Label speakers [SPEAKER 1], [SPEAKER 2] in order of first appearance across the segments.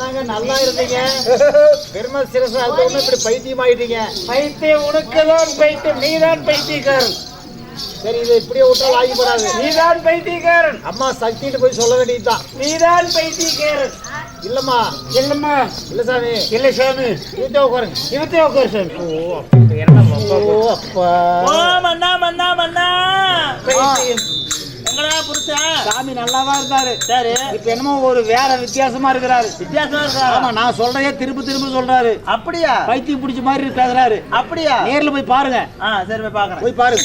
[SPEAKER 1] நல்லா இருந்தீங்க. பெருமை சிரசு ஒண்ணு இப்படி பைத்தியம் ஆயிட்டீங்க
[SPEAKER 2] பைத்தியம் உனக்குதான் பைத்தியம் நீதான் பைத்தியக்காரன்.
[SPEAKER 1] சரி இது இப்படியே விட்டால் ஆகி போறாது.
[SPEAKER 2] நீதான் பைத்தியக்காரன்.
[SPEAKER 1] அம்மா சக்திட்டு போய் சொல்ல வேண்டியதுதான்.
[SPEAKER 2] நீதான் பைத்தியக்காரன்.
[SPEAKER 1] இல்லம்மா.
[SPEAKER 2] இல்லம்மா.
[SPEAKER 1] இல்ல சாமி.
[SPEAKER 2] இல்ல சாமி.
[SPEAKER 1] இவத்தே உட்காருங்க
[SPEAKER 2] இவத்தே உட்கார் சாமி.
[SPEAKER 1] ஓ என்ன ஓ அப்பா.
[SPEAKER 3] மன்னா மன்னா மன்னா எங்கடா புருஷன்
[SPEAKER 2] சாமி நல்லாதான் இருந்தாரு.
[SPEAKER 3] சரி
[SPEAKER 2] இப்ப என்னமோ ஒரு வேற வித்தியாசமா இருக்கிறாரு.
[SPEAKER 3] வித்தியாசமா இருக்கா
[SPEAKER 2] ஆமா நான் சொல்றதே திரும்ப திரும்ப சொல்றாரு.
[SPEAKER 3] அப்படியா?
[SPEAKER 2] பைத்தியம் பிடிச்ச மாதிரி பேசுறாரு.
[SPEAKER 3] அப்படியா?
[SPEAKER 2] நேர்ல போய் பாருங்க.
[SPEAKER 3] ஆ சரி போய் பாக்குறேன்.
[SPEAKER 2] போய் பாருங்க.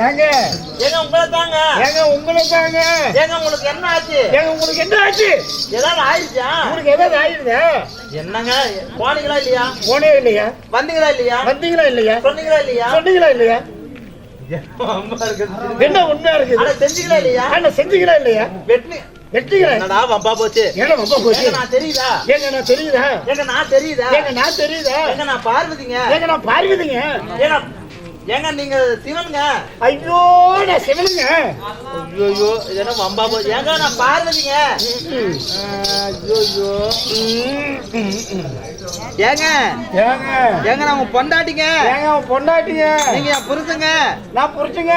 [SPEAKER 3] ஏங்க.
[SPEAKER 2] ஏங்க
[SPEAKER 3] உங்களை தாங்க.
[SPEAKER 2] ஏங்க உங்களுக்காங்க
[SPEAKER 3] ஏங்க உங்களுக்கு என்ன ஆச்சு?
[SPEAKER 2] ஏங்க உங்களுக்கு என்ன ஆச்சு?
[SPEAKER 3] ஏதாவது ஆயிடுச்சா
[SPEAKER 2] உங்களுக்கு ஏதாவது ஆயிடுதா
[SPEAKER 3] என்னங்க போனீங்களா இல்லையா?
[SPEAKER 2] போனே இல்லையா?
[SPEAKER 3] வந்தீங்களா இல்லையா?
[SPEAKER 2] வந்தீங்களா இல்லையா?
[SPEAKER 3] சொன்னீங்களா இல்லையா?
[SPEAKER 2] சொன்னீங்களா இல்லையா. என்ன உண்மையா இருக்குது?
[SPEAKER 3] ஆனா செஞ்சீங்களா இல்லையா?
[SPEAKER 2] செஞ்சீங்களா இல்லையா?
[SPEAKER 3] வெட்டி என்னடா வம்பா போச்சு?
[SPEAKER 2] ஏங்க ரொம்ப போச்சு?
[SPEAKER 3] நான் தெரியுதா?
[SPEAKER 2] ஏங்க நான் தெரியுதா?
[SPEAKER 3] ஏங்க நான் தெரியுதா?
[SPEAKER 2] ஏங்க நான் தெரியுதா?
[SPEAKER 3] ஏங்க நான் பார்வதிங்க.
[SPEAKER 2] ஏங்க நான் பார்க்குதுங்க
[SPEAKER 3] ஏங்க ஏங்க நீங்க சிவனுங்க?
[SPEAKER 2] ஐயோ நான் சிவனுங்க.
[SPEAKER 3] ஐயோ என்ன வம்பா போச்சு? ஏங்க நான் பார்வதிங்க. ஐயோ ஏங்க
[SPEAKER 2] ஏங்க.
[SPEAKER 3] ஏங்க நான் உங்க பொண்டாட்டிங்க.
[SPEAKER 2] ஏங்க அவன் பொண்டாட்டிங்க.
[SPEAKER 3] நீங்க என் புருஷங்க.
[SPEAKER 2] நான் புரிச்சுங்க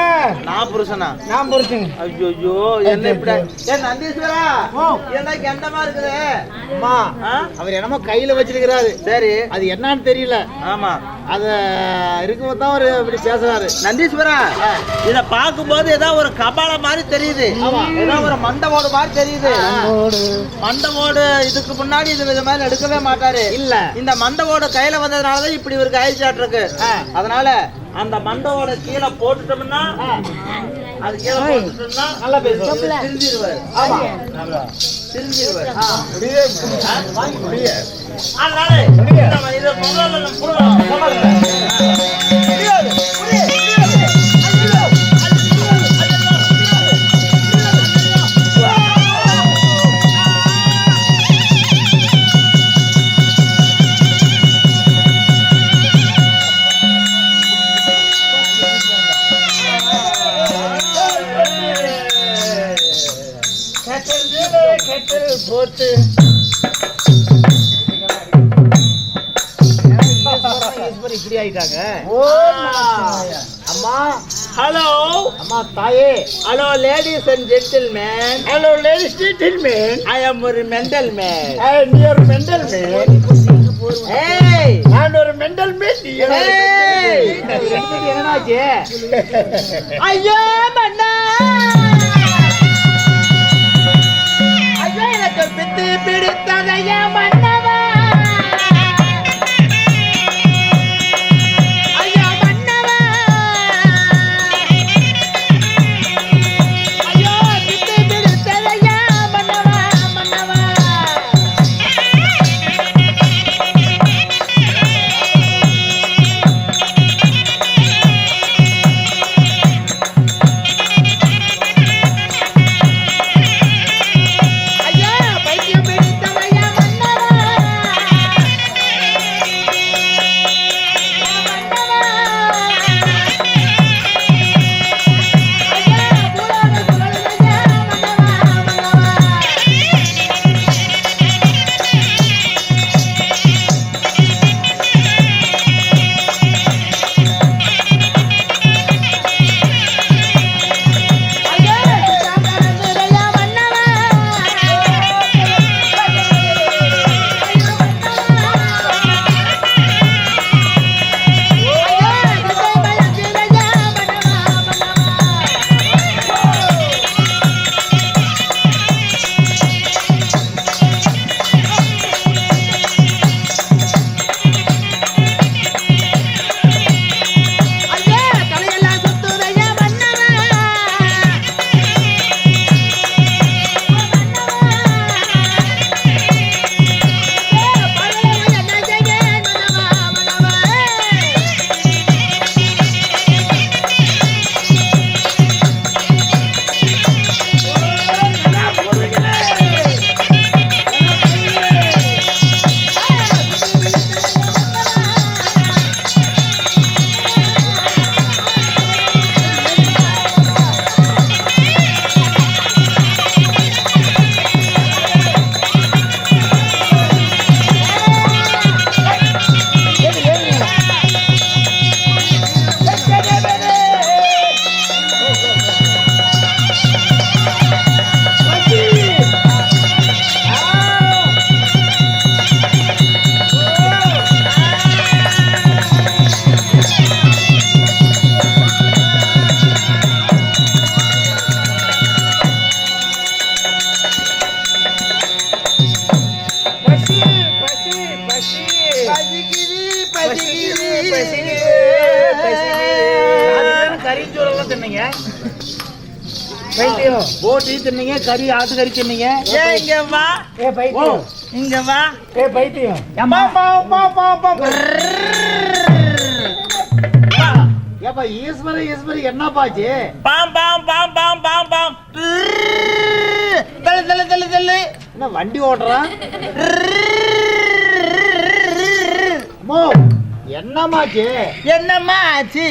[SPEAKER 3] நான் புருஷனா?
[SPEAKER 2] நான் புரிச்சுங்க
[SPEAKER 3] ஐயோ என்ன இப்படி? ஏ நந்தீஸ்வரா என்ன கெண்டமா இருக்குது?
[SPEAKER 1] அம்மா? அவர் என்னமோ கையில வச்சிருக்கிறாரு.
[SPEAKER 3] சரி.
[SPEAKER 1] அது என்னன்னு தெரியல.
[SPEAKER 3] ஆமா.
[SPEAKER 1] அத இருக்கும்போது தான் அவர் இப்படி பேசுறாரு.
[SPEAKER 3] நந்தீஸ்வரா இத பாக்கும்போது ஏதோ ஒரு கபால மாதிரி தெரியுது. ஏதோ ஒரு மண்டவோடு மாதிரி தெரியுது. மண்டவோடு இதுக்கு முன்னாடி இது இது மாதிரி எடுக்கவே மாட்டாரு.
[SPEAKER 1] இல்ல.
[SPEAKER 3] இந்த மண்டவோட கையில வந்ததுனாலதான் இப்படி இவருக்கு ஆயிடுச்சாட்டு இருக்கு. அதனால அந்த மண்டவோட கீழே போட்டுட்டோம்னா அது கீழே போட்டுட்டோம்னா
[SPEAKER 1] நல்லா பேசுவார்.
[SPEAKER 3] திருந்திடுவாரு
[SPEAKER 1] ஆமா.
[SPEAKER 3] திருந்திடுவாரு அதனால இதை முதல்ல
[SPEAKER 2] ஓ
[SPEAKER 1] அம்மா.
[SPEAKER 3] ஹலோ.
[SPEAKER 1] அம்மா தாயே.
[SPEAKER 3] Hello ladies and gentleman
[SPEAKER 2] hello ladies gentleman
[SPEAKER 3] I am ஒரு மெண்டல் மேன்
[SPEAKER 2] ஐ நீ ஒரு மெண்டல் மேன்
[SPEAKER 3] ஏய்
[SPEAKER 2] நான் ஒரு மெண்டல் மேன் நீ ஒரு
[SPEAKER 3] ஏய்
[SPEAKER 1] என்னாச்சு
[SPEAKER 3] ஐயோ மன்னா. ஐயோ எனக்கு பித்து பிடித்ததையா மன்னவா பைத்தியம்.
[SPEAKER 1] போட்டி தின்னீங்க கறி ஆட்டுக்கறி தின்னீங்க
[SPEAKER 3] ஏ இங்க வா.
[SPEAKER 2] ஏ பைத்தியம்.
[SPEAKER 3] இங்க வா.
[SPEAKER 2] ஏ பைத்தியம்.
[SPEAKER 1] ஏம்மா? ஏப்பா ஈஸ்வரி ஈஸ்வரி என்னப்பாச்சு
[SPEAKER 3] பாம் பாம் பாம் பாம் பாம் பாம். தள்ளு தள்ளு தள்ளு தள்ளு.
[SPEAKER 1] என்ன வண்டி ஓட்டுறான் அம்மோ, என்னம்மாச்சு?
[SPEAKER 3] என்னம்மா ஆச்சு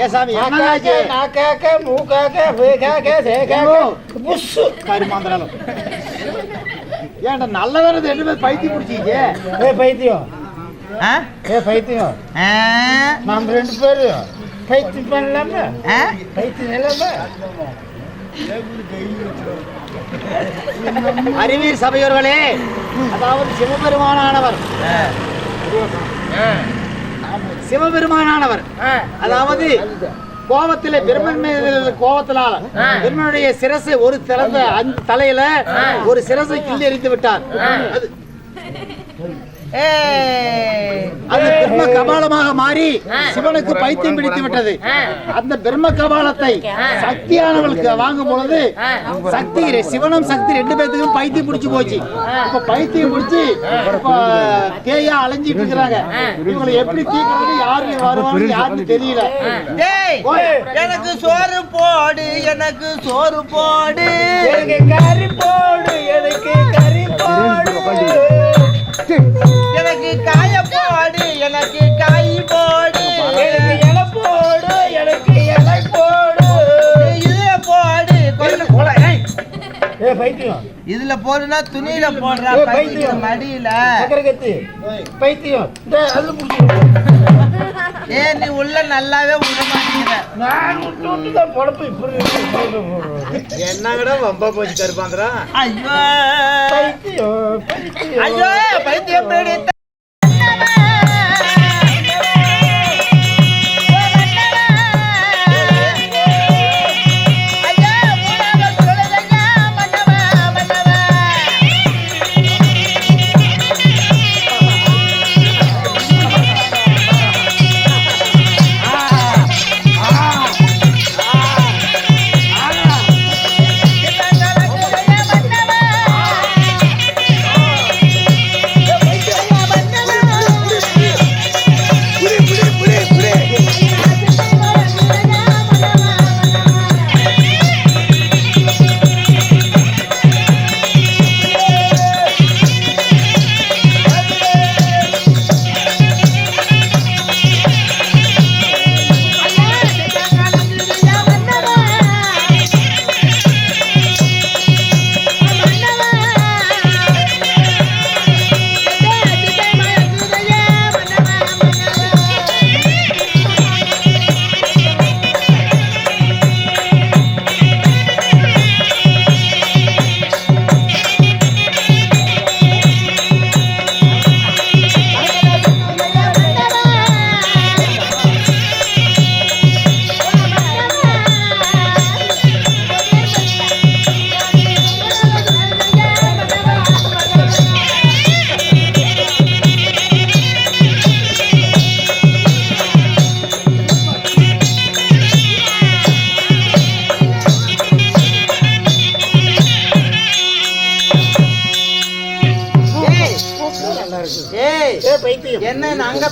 [SPEAKER 1] ஏ சாமி என்னமாச்சு
[SPEAKER 2] நாக்காக்க மூக்காக்க வேகாக்க சேகாக்க புஸ்ஸு.
[SPEAKER 1] கருமாந்திரம் ஏன்டா நல்ல வேற ரெண்டு பேர் பைத்தி பிடிச்சிங்க
[SPEAKER 2] ஏ பைத்தியம்? ஏ பைத்தியம்? நம்ம ரெண்டு பேரும் பைத்தியம் பண்ணலாமா? பைத்தியம் இல்லாம?
[SPEAKER 1] அறிவீர் சபையோர்களே அதாவது சிவபெருமானானவர். சிவபெருமானானவர். அதாவது கோபத்திலே பிரம்மன் மீது கோபத்தினால பிரம்மனுடைய சிரசை ஒரு தலையில ஒரு சிரசை கிள்ளி எறிந்து விட்டார். அந்த பிரம்ம கபாலமாக மாறி சிவனுக்கு பைத்தியம் பிடித்து விட்டது அந்த பிரம்ம கபாலத்தை சக்தியானவளுக்கு வாங்கும் பொழுது சக்தி சிவனும் சக்தி ரெண்டு பேர்த்துக்கும் பைத்தியம் பிடிச்சு போச்சு. இப்ப பைத்தியம் பிடிச்சு பேயா அலைஞ்சிட்டு இருக்கிறாங்க. இவங்களை எப்படி தீக்கிறது யாரு வருவாங்க யாருன்னு தெரியல.
[SPEAKER 3] எனக்கு சோறு போடு எனக்கு சோறு போடு.
[SPEAKER 2] எனக்கு கறி போடு எனக்கு கறி போடு.
[SPEAKER 3] எனக்கு காய போடு எனக்கு காய் போடு.
[SPEAKER 2] எனக்கு இலை போடு எனக்கு இலை போடு.
[SPEAKER 3] இதுல போடு கொஞ்சம்
[SPEAKER 2] போல ஏ பைத்தியம்.
[SPEAKER 3] இதுல போடுனா துணியில போடுறா பைத்தியம். மடியில.
[SPEAKER 2] பைத்தியம். இந்த முடிச்சு
[SPEAKER 3] ஏ நீ உள்ள நல்லாவே விட மாட்டேங்கிற
[SPEAKER 2] நான் விட்டு விட்டு தான் பொழப்பு இப்படி இருக்கு.
[SPEAKER 1] என்னங்கடா வம்பா போச்சு கருப்பாந்திரம்
[SPEAKER 3] ஐயோ. ஐயோ பைத்தியம் பிடித்த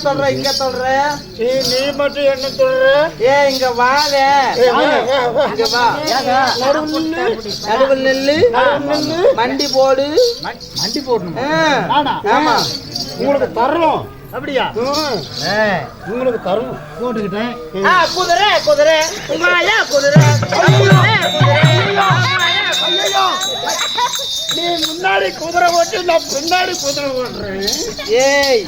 [SPEAKER 3] சொல்ற இங்க சொல்ற?
[SPEAKER 2] நீ நீ மட்டும் என்ன சொல்ற?
[SPEAKER 3] ஏ இங்க வாங்க
[SPEAKER 2] ஏய், வா, வா, வா.
[SPEAKER 3] இங்க வா.
[SPEAKER 2] நடுவுல நில்லு.
[SPEAKER 3] நடுவில் நெல்லு. மண்டி போடு.
[SPEAKER 1] வண்டி போடணும்?
[SPEAKER 3] ஆமா.
[SPEAKER 2] உங்களுக்கு தர்றோம்.
[SPEAKER 1] அப்படியா.
[SPEAKER 2] உங்களுக்கு தரும்
[SPEAKER 1] போட்டுக்கிட்டேன்.
[SPEAKER 3] குதிரை குதிரை. குதிரை.
[SPEAKER 2] நீ முன்னாடி குதிரை ஓட்டு நான் பின்னாடி குதிரை ஓட்டுறேன்.
[SPEAKER 3] ஏய்.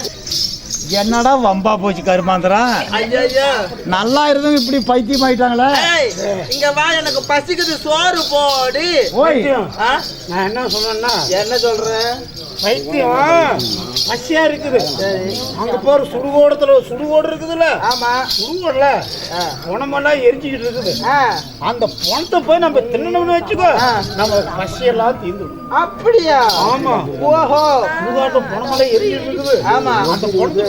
[SPEAKER 1] என்னடா வம்பா போச்சு கருமாந்திரம்
[SPEAKER 3] ஐயோ
[SPEAKER 1] நல்லா இருந்தும் இப்படி பைத்தியம் ஆயிட்டாங்களே.
[SPEAKER 3] இங்க வா எனக்கு பசிக்குது சோறு போடு.
[SPEAKER 1] ஓய்?
[SPEAKER 2] நான் என்ன சொன்னேன்னா
[SPEAKER 3] என்ன சொல்ற?
[SPEAKER 1] பைத்தியம். பசியா இருக்குது. அங்க போற சுடுகோடத்துல சுடுகோடு இருக்குதுல்ல?
[SPEAKER 3] ஆமா.
[SPEAKER 1] சுடுகோடல
[SPEAKER 3] ஆ.
[SPEAKER 1] உணமெல்லாம் எரிஞ்சுக்கிட்டு இருக்குது.
[SPEAKER 3] ஆ,
[SPEAKER 1] அந்த பணத்தை போய் நம்ம தின்னணும்னு வச்சுக்கோ. நம்ம பசியெல்லாம் தீந்துடும்
[SPEAKER 3] அப்படியா?
[SPEAKER 1] ஆமா.
[SPEAKER 3] ஓஹோ.
[SPEAKER 1] சுடுகாட்டு பணமெல்லாம் எரிஞ்சிட்டு இருக்குது.
[SPEAKER 3] ஆமா.
[SPEAKER 1] அந்த பணத்தை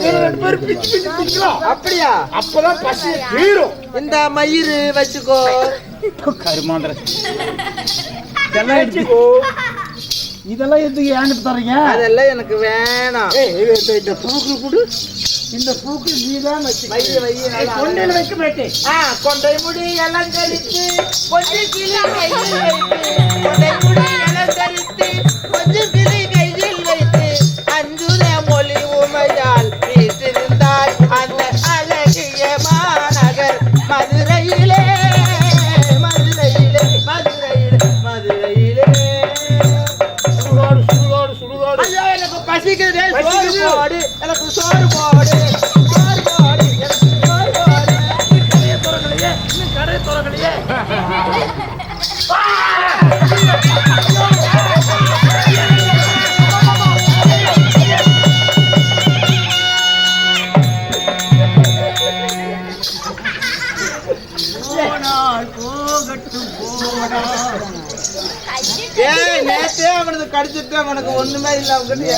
[SPEAKER 3] அப்படியா?
[SPEAKER 1] அப்பதான் பசி தீரும்.
[SPEAKER 3] இந்த மயிறு வச்சுக்கோ.
[SPEAKER 2] கருமாந்திர. இதெல்லாம் எடுத்து
[SPEAKER 1] வச்சுக்கோ
[SPEAKER 2] இதெல்லாம் எதுக்கு ஏன்னு தர்றீங்க?
[SPEAKER 3] அதெல்லாம் எனக்கு வேணாம்.
[SPEAKER 1] இந்த பூக்கு கொடு. இந்த பூக்கு நீதான் வச்சு
[SPEAKER 3] வைய வைய நல்லா
[SPEAKER 1] கொண்டையில வைக்க மாட்டேன்.
[SPEAKER 3] ஆ, கொண்டை முடி அலங்கரித்து கொஞ்சம் கிளி வைத்து கொண்டை முடி. அவனுக்கு ஒண்ணுமே இல்ல அவங்கிட்ட.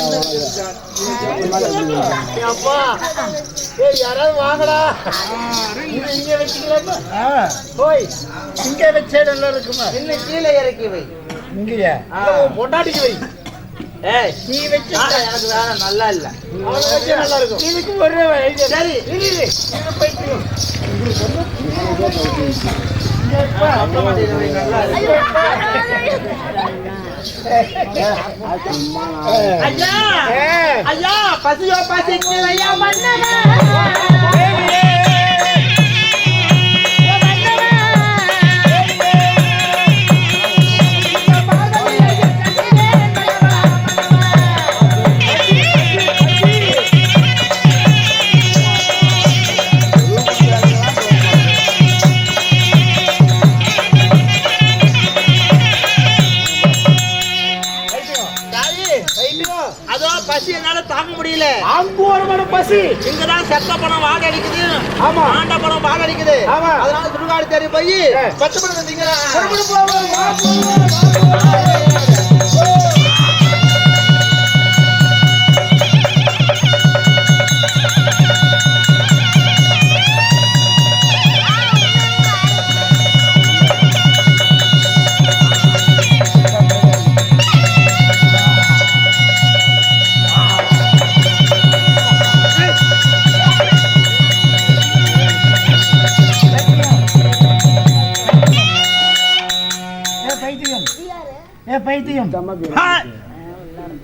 [SPEAKER 1] அப்பா ஏய் யாராவது வாங்கடா. இங்க வச்சுக்கலாமா? போய் இங்க வச்சே நல்லா இருக்குமா?
[SPEAKER 3] இன்னும் கீழே இறக்கி வை.
[SPEAKER 1] இங்கயா. பொண்டாட்டிக்கு வை.
[SPEAKER 3] ஏய்
[SPEAKER 1] நீ வச்சு
[SPEAKER 3] எனக்கு வேணாம் நல்லா இல்ல.
[SPEAKER 1] நல்லா இருக்கும். இதுக்கு ஒரே சரி இரு
[SPEAKER 3] நல்லா இருக்கு. ஐயா. ஐயா பசியோ பசிக்கு. ஐயா மன்னவா பணம் வாட அடிக்குது
[SPEAKER 1] ஆமா.
[SPEAKER 3] ஆண்ட பணம் வாட அடிக்குது
[SPEAKER 1] ஆமா.
[SPEAKER 3] அதனால சுடுகாடு தேடி போய் பச்சை பணம் வந்தீங்களா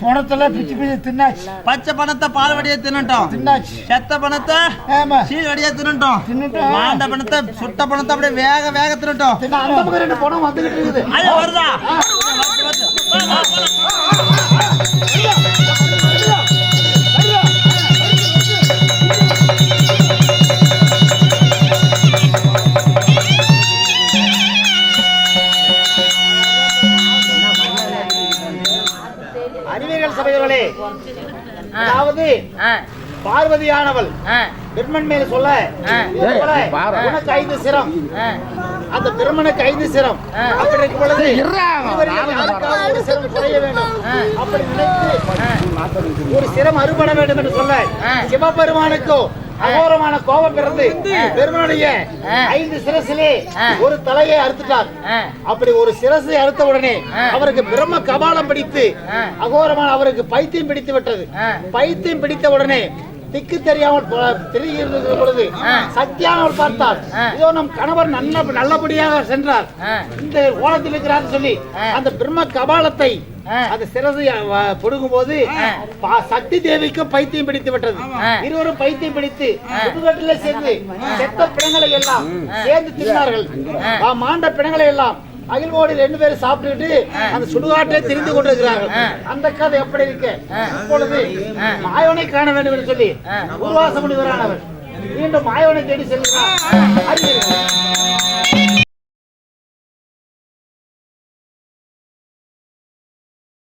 [SPEAKER 1] பணத்துல பிச்சு பிச்சு தின்னாச்சு
[SPEAKER 3] பச்சை பணத்தை பால் வடிய தின்னுட்டோம்
[SPEAKER 1] தின்னாச்சு
[SPEAKER 3] செத்த பணத்தை
[SPEAKER 1] ஆமா
[SPEAKER 3] சீல் வடியா தின்னுட்டோம்
[SPEAKER 1] தின்னுட்டோம்.
[SPEAKER 3] மாண்ட பணத்தை சுட்ட பணத்தை அப்படியே வேக வேக தின்னுட்டோம்
[SPEAKER 1] தின்னா அந்த பக்கம் ரெண்டு பணம் வந்துகிட்டு இருக்குது
[SPEAKER 3] ஐயா வருதா
[SPEAKER 1] பார்வதியானவள். பிரம்மன் மேல சொல்ல. உனக்கு ஐந்து சிரம். அந்த பிரம்மனுக்கு ஐந்து சிரம். அப்படி இருக்கும் பொழுது ஒரு சிரம் குறைய வேண்டும். அப்படி நினைத்து ஒரு சிரம் அறுபட வேண்டும் என்று சொல்ல. சிவபெருமானுக்கோ அகோரமான கோபம் பிறந்து பெருமனுடைய ஐந்து சிரசிலே ஒரு தலையை அறுத்துட்டார். அப்படி ஒரு சிரசை அறுத்த உடனே அவருக்கு பிரம்ம கபாலம் பிடித்து அகோரமான அவருக்கு பைத்தியம் பிடித்து விட்டது. பைத்தியம் பிடித்த உடனே திக்கு தெரியாமல் போ- திரிகிற பொழுது சக்தியானவர் பார்த்தார் இதோ நம் கணவர் நல்ல நல்லபடியாக சென்றார். இந்த கோலத்தில் இருக்கிறார் சொல்லி அந்த பிரம்ம கபாலத்தை அந்த சிரசை பொடுங்கும் போது சக்தி தேவிக்கும் பைத்தியம் பிடித்து விட்டது. இருவரும் பைத்தியம் பிடித்து புதுக்கட்டில சேர்ந்து செத்த பிணங்களை எல்லாம் சேர்ந்து தின்னார்கள். மாண்ட பிணங்களை எல்லாம் அகில்வோடு ரெண்டு பேரும் சாப்பிட்டுட்டு அந்த சுடுகாட்டை திரிந்து கொண்டிருக்கிறார்கள். அந்த கதை எப்படி இருக்கு? இப்பொழுது மாயவனை காண வேண்டும் என்று சொல்லி உருவாச முனிவரானவர் மீண்டும் மாயவனை தேடி செல்கிறார்.